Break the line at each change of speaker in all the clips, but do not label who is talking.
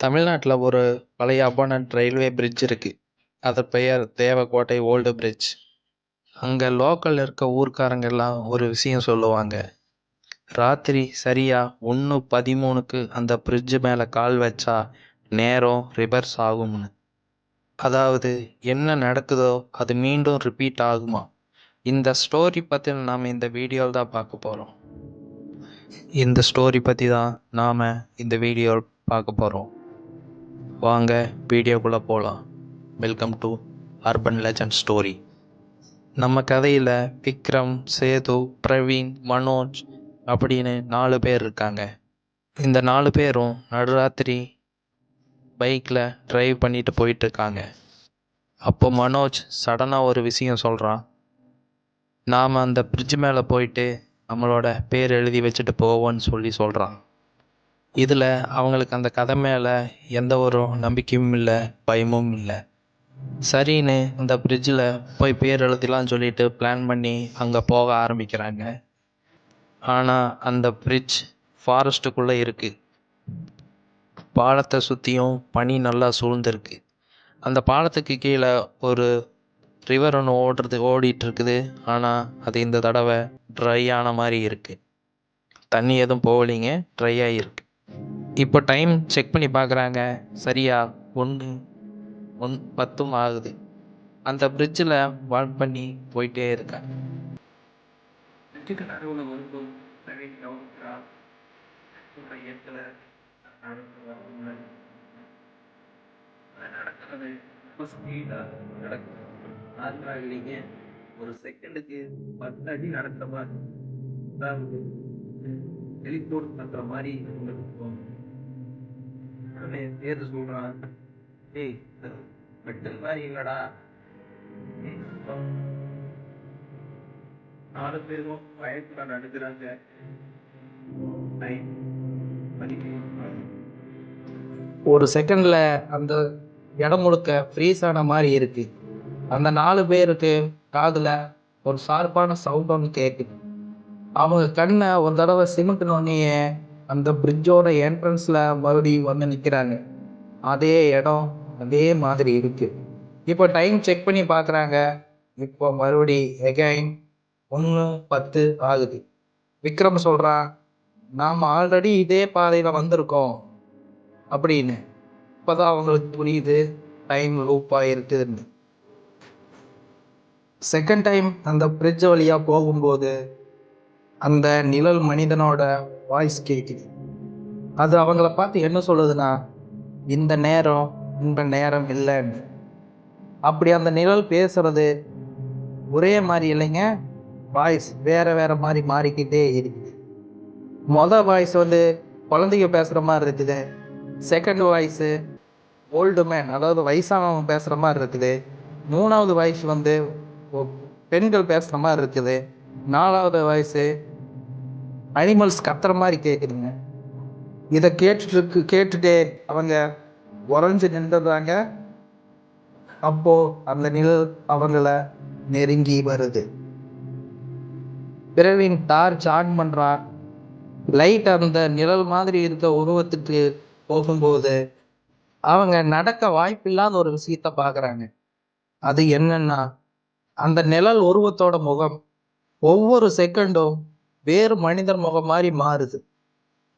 தமிழ்நாட்டில் ஒரு பழைய அபார்ட்மெண்ட் ரயில்வே பிரிட்ஜ் இருக்குது அது பெயர் தேவக்கோட்டை ஓல்டு பிரிட்ஜ். அங்கே லோக்கலில் இருக்க ஊர்க்காரங்கெல்லாம் ஒரு விஷயம் சொல்லுவாங்க. ராத்திரி சரியாக ஒன்று பதிமூணுக்கு அந்த பிரிட்ஜு மேலே கால் வச்சா நேரம் ரிவர்ஸ் ஆகும்னு. அதாவது என்ன நடக்குதோ அது மீண்டும் ரிப்பீட் ஆகுமா. இந்த ஸ்டோரி பற்றி நாம் இந்த வீடியோவில் தான் பார்க்க போகிறோம் இந்த ஸ்டோரி பற்றி தான் நாம் இந்த வீடியோ பார்க்க போகிறோம் வாங்க வீடியோக்குள்ளே போகலாம் welcome to urban legend story. நம்ம கதையில் விக்ரம், சேது, பிரவீன், மனோஜ் அப்படின்னு நாலு பேர் இருக்காங்க. இந்த நாலு பேரும் நடுராத்திரி பைக்கில் ட்ரைவ் பண்ணிட்டு போயிட்டுருக்காங்க அப்போ மனோஜ் சடனாக ஒரு விஷயம் சொல்கிறான் நாம் அந்த பிரிட்ஜ் மேலே போயிட்டு நம்மளோட பேர் எழுதி வச்சுட்டு போவோம்னு சொல்லி சொல்கிறான் இதில் அவங்களுக்கு அந்த கதை மேலே எந்த ஒரு நம்பிக்கையும் இல்லை பயமும் இல்லை சரின்னு அந்த பிரிட்ஜில் போய் பேர் எழுதலாம்னு சொல்லிட்டு பிளான் பண்ணி அங்கே போக ஆரம்பிக்கிறாங்க. ஆனால் அந்த பிரிட்ஜ் ஃபாரஸ்ட்டுக்குள்ளே இருக்குது பாலத்தை சுற்றியும் பனி நல்லா சூழ்ந்திருக்கு. அந்த பாலத்துக்கு கீழே ஒரு ரிவர் ஒன்று ஓடுறது ஓடிட்டு இருக்குது. அது இந்த தடவை ட்ரை ஆன மாதிரி இருக்குது தண்ணி எதுவும் போகலிங்க ட்ரை ஆகிருக்கு. இப்போ டைம் செக் பண்ணி பார்க்குறாங்க. சரியா? ஒன்று ஒன் பத்தும் ஆகுது. அந்த பிரிட்ஜில் வாக் பண்ணி போயிட்டே இருக்கேன் ஒரு நடக்கிறது இல்லைங்க. ஒரு செகண்டுக்கு பத்து அடி நடக்கிற மாதிரி. அதாவது டெலிபோர்ட் பண்ற மாதிரி உங்களுக்கு தோணும். உடனே சொல்றான்? ஏய் மெட்டல் மாதிரி இல்லடா. நாலு பேரும் பயத்துல நடக்கிறாங்க ஒரு செகண்ட்ல அந்த இடம் முழுக்க ஃப்ரீஸ் ஆன மாதிரி இருக்கு. அந்த நாலு பேருக்கு காதுல ஒரு சார்பான சவுண்ட் ஒன்று கேட்குது அவங்க கண்ணை ஒரு தடவை சிமிட்டினோடனே அந்த பிரிட்ஜோட என்ட்ரன்ஸில் மறுபடியும் வந்து நிற்கிறாங்க அதே இடம் அதே மாதிரி இருக்குது இப்போ டைம் செக் பண்ணி பார்க்குறாங்க. இப்போ மறுபடி எகைன் ஒன்று பத்து ஆகுது. விக்ரம் சொல்கிறான் நாம் ஆல்ரெடி இதே பாதையில் வந்திருக்கோம். அப்படின்னு. இப்போ தான் அவங்களுக்கு புரியுது டைம் லூப்பாக இருக்குதுன்னு செகண்ட் டைம் அந்த பிரிட்ஜ் வழியாக போகும்போது அந்த நிழல் மனிதனோட வாய்ஸ் கேட்குது அது அவங்கள பார்த்து என்ன சொல்லுதுன்னா இந்த நேரம் இந்த நேரம் இல்லைன்னு. அப்படி அந்த நிழல் பேசுறது ஒரே மாதிரி இல்லைங்க வாய்ஸ் வேற வேற மாதிரி மாறிக்கிட்டே இருக்குது. மொதல் வாய்ஸ் வந்து குழந்தைங்க பேசுகிற மாதிரி இருக்குது. செகண்ட் வாய்ஸு ஓல்டு மேன் அதாவது வயசானவங்க பேசுகிற மாதிரி இருக்குது. மூணாவது வாய்ஸ் வந்து பெண்கள் பேசுகிற மாதிரி இருக்குது. நாலாவது வாய்ஸு அனிமல்ஸ் கத்துற மாதிரி கேட்குதுங்க இதை கேட்டுட்டு கேட்டுட்டே அவங்க உறைஞ்சு நின்றுறாங்க அப்போ அந்த நிழல் அவங்கள நெருங்கி வருது. பிறவின் டார்ச் ஆன் பண்றான் லைட் அந்த நிழல் மாதிரி இருக்க உருவத்துக்கு போகும்போது அவங்க நடக்க வாய்ப்பில்லாத ஒரு விஷயத்த பார்க்குறாங்க. அது என்னன்னா அந்த நிழல் உருவத்தோட முகம் ஒவ்வொரு செகண்டும் வேறு மனிதர் முகம் மாதிரி மாறுது.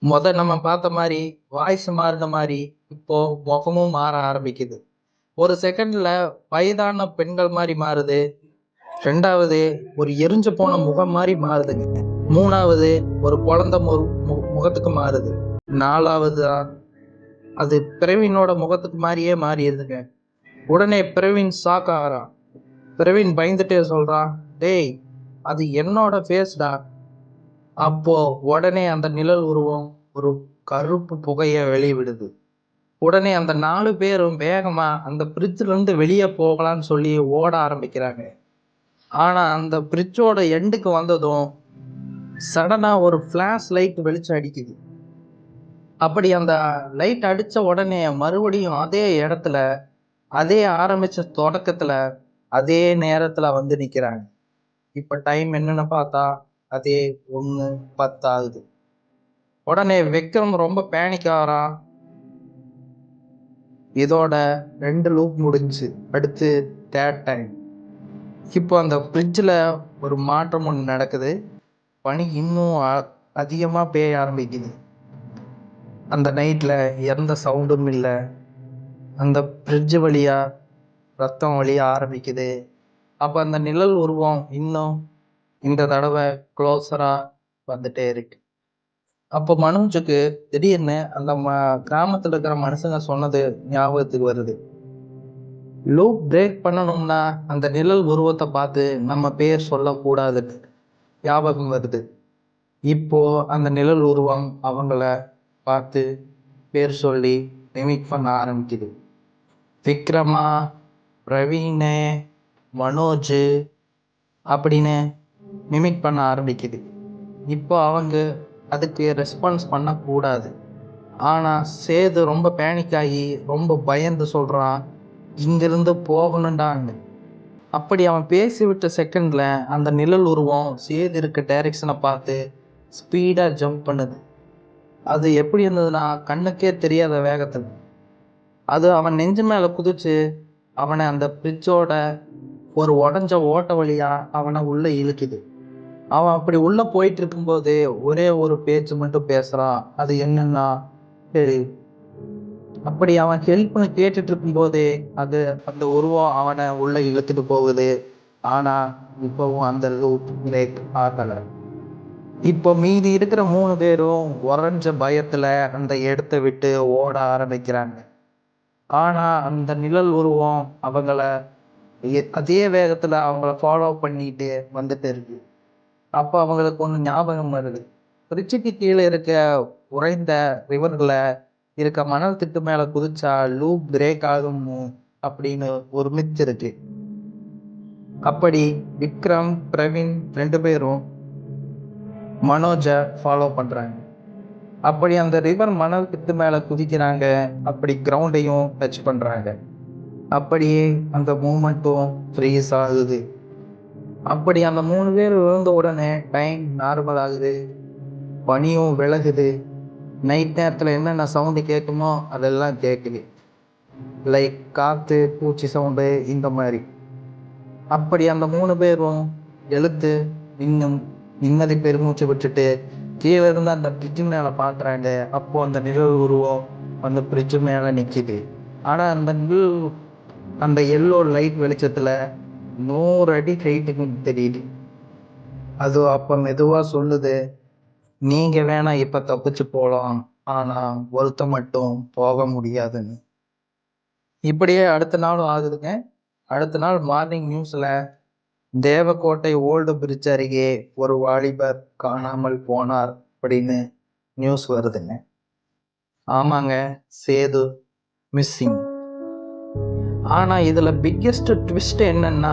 முத நம்ம பார்த்த மாதிரி வாய்ஸ் மாறின மாதிரி இப்போ முகமும் மாற ஆரம்பிக்குது. ஒரு செகண்ட்ல வயதான பெண்கள் மாதிரி மாறுது. ரெண்டாவது ஒரு எரிஞ்சு போன முகம் மாதிரி மாறுதுங்க மூணாவது ஒரு குழந்த மு- முகத்துக்கு மாறுது. நாலாவது அது பிரவீனோட முகத்துக்கு மாதிரியே மாறிடுதுங்க. உடனே பிரவீன் ஷாக் ஆகிறான். பிரவீன் பயந்துட்டே சொல்றான் டேய் அது என்னோட ஃபேஸ்டா அப்போ உடனே அந்த நிழல் உருவம் ஒரு கருப்பு புகைய வெளிவிடுது. உடனே அந்த நாலு பேரும் வேகமா அந்த பிரிட்ஜிலிருந்து வெளியே போகலாம்னு சொல்லி ஓட ஆரம்பிக்கிறாங்க. ஆனா அந்த பிரிட்ஜோட எண்டுக்கு வந்ததும் சடனா ஒரு ஃபிளாஷ் லைட் வெளிச்சம் அடிக்குது. அப்படி அந்த லைட் அடித்த உடனே மறுபடியும் அதே இடத்துல அதே ஆரம்பித்த தொடக்கத்தில் அதே நேரத்தில் வந்து நிற்கிறாங்க இப்ப டைம் என்னன்னு பார்த்தா அதே ஒன்று பத்து ஆகுது உடனே விக்ரம் ரொம்ப பேனிக் ஆகிறான் இதோட ரெண்டு லூப் முடிஞ்சுச்சு அடுத்து தேர்ட் டைம் இப்போ அந்த ஃப்ரிட்ஜில் ஒரு மாற்றம் ஒன்று நடக்குது. பனி இன்னும் அதிகமாக பேய ஆரம்பிக்குது. அந்த நைட்டில் எந்த சவுண்டும் இல்லை. அந்த ஃப்ரிட்ஜு வழியாக ரத்தம் வழிய ஆரம்பிக்குது. அப்போ அந்த நிழல் உருவம் இன்னும் இந்த தடவை க்ளோஸராக வந்துட்டே இருக்கு. அப்போ மனோஜுக்கு திடீர்னு அந்த ம கிராமத்தில் இருக்கிற மனுஷங்க சொன்னது ஞாபகத்துக்கு வருது. லூப் பிரேக் பண்ணணும்னா அந்த நிழல் உருவத்தை பார்த்து நம்ம பேர் சொல்லக்கூடாது. ஞாபகம் வருது. இப்போ அந்த நிழல் உருவம் அவங்கள பார்த்து பேர் சொல்லி நிமிட் பண்ண ஆரம்பிக்குது. விக்ரமா பிரவீனு மனோஜ் அப்படின்னு மிமிக் பண்ண ஆரம்பிக்குது. இப்போ அவங்க அதுக்கு ரெஸ்பான்ஸ் பண்ணக்கூடாது. ஆனால் சேது ரொம்ப பேனிக் ஆகி ரொம்ப பயந்து சொல்கிறான் இங்கிருந்து போகணுண்டான்னு அப்படி அவன் பேசிவிட்ட செகண்டில் அந்த நிழல் உருவம் சேது இருக்க டைரெக்ஷனை பார்த்து ஸ்பீடாக ஜம்ப் பண்ணுது. அது எப்படி இருந்ததுன்னா கண்ணுக்கே தெரியாத வேகத்தில். அது அவன் நெஞ்சு மேலே குதிச்சு அவனை அந்த பிரிட்ஜோட ஒரு உடஞ்ச ஓட்ட வழியாக அவனை உள்ளே இழுக்குது. அவன் அப்படி உள்ளே போயிட்டு இருக்கும்போது ஒரே ஒரு பேச்சு மட்டும் பேசுகிறான் அது என்னன்னா சரி. அப்படி அவன் ஹெல்ப்னு கேட்டுட்டு இருக்கும்போதே அது அந்த உருவம் அவனை உள்ளே இழுத்துட்டு போகுது. ஆனால் இப்போவும் அந்த லூப் பிரேக் ஆகலை இப்போ மீதி இருக்கிற மூணு பேரும் உறைஞ்ச பயத்தில் அந்த இடத்த விட்டு ஓட ஆரம்பிக்கிறாங்க. ஆனால் அந்த நிழல் உருவம் அவங்கள அதே வேகத்தில் அவங்கள ஃபாலோ பண்ணிட்டு வந்துட்டு இருக்கு. அப்போ அவங்களுக்கு ஒன்று ஞாபகம் வருது. திருச்சிக்கு கீழே இருக்க உறைந்த ரிவரில் இருக்க மணல் திட்டு மேலே குதிச்சா லூப் பிரேக் ஆகும் அப்படின்னு ஒரு மித் இருக்கு அப்படி விக்ரம் பிரவீன் ரெண்டு பேரும் மனோஜை ஃபாலோ பண்ணுறாங்க அப்படி அந்த ரிவர் மணல் திட்டு மேலே குதிக்கிறாங்க. அப்படி கிரவுண்டையும் டச் பண்ணுறாங்க அப்படியே அந்த மூமெண்ட்டும் ஃப்ரீஸ் ஆகுது. அப்படி அந்த மூணு பேர் விழுந்த உடனே டைம் நார்மல் ஆகுது. பனியும் விலகுது. நைட் நேரத்தில் என்னென்ன சவுண்டு கேட்குமோ அதெல்லாம் கேட்குது. லைக் காற்று பூச்சி சவுண்டு இந்த மாதிரி. அப்படி அந்த மூணு பேரும் எழுத்து இன்னும் நிம்மதி பெருமூச்சு விட்டுட்டு கீழே இருந்து அந்த ஃப்ரிட்ஜு மேலே பார்க்குறாங்க அப்போது அந்த நிழல் உருவம் அந்த ஃப்ரிட்ஜு மேலே நிற்கிது ஆனால் அந்த நிழல் அந்த எல்லோ லைட் வெளிச்சத்தில் நூறு அடி ஹைட்டுக்கு தெரியுது. அது அப்போ மெதுவாக சொல்லுது நீங்கள் வேணா இப்போ தப்பிச்சு போகலாம் ஆனால் ஒருத்த மட்டும் போக முடியாதுன்னு. இப்படியே அடுத்த நாளும் ஆகுதுங்க. அடுத்த நாள் மார்னிங் நியூஸில் தேவக்கோட்டை ஓல்டு பிரிட்ஜ் அருகே ஒரு வாலிபர் காணாமல் போனார் அப்படின்னு நியூஸ் வருதுங்க. ஆமாங்க சேது மிஸ்ஸிங் ஆனால் இதில் பிக்கெஸ்ட் ட்விஸ்ட் என்னன்னா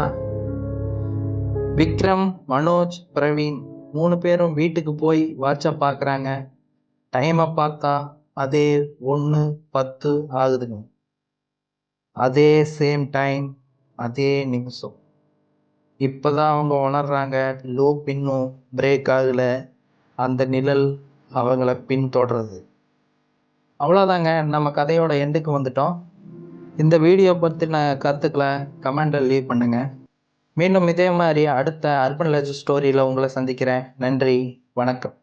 விக்ரம் மனோஜ் பிரவீன் மூணு பேரும் வீட்டுக்கு போய் வாட்சை பார்க்குறாங்க டைமை பார்த்தா அதே ஒன்று பத்து ஆகுதுங்க. அதே சேம் டைம் அதே நிமிஷம். இப்போ தான் அவங்க உணர்றாங்க லோ பின்னும் பிரேக் ஆகலை. அந்த நிழல் அவங்கள பின்தொடருது. அவ்வளோதாங்க நம்ம கதையோட எண்டுக்கு வந்துட்டோம். இந்த வீடியோ பற்றின கருத்துக்களை கமெண்டில் லீவ் பண்ணுங்கள் மீண்டும் இதே மாதிரி அடுத்த அர்பன் லெஜ் ஸ்டோரியில் உங்களை சந்திக்கிறேன். நன்றி. வணக்கம்.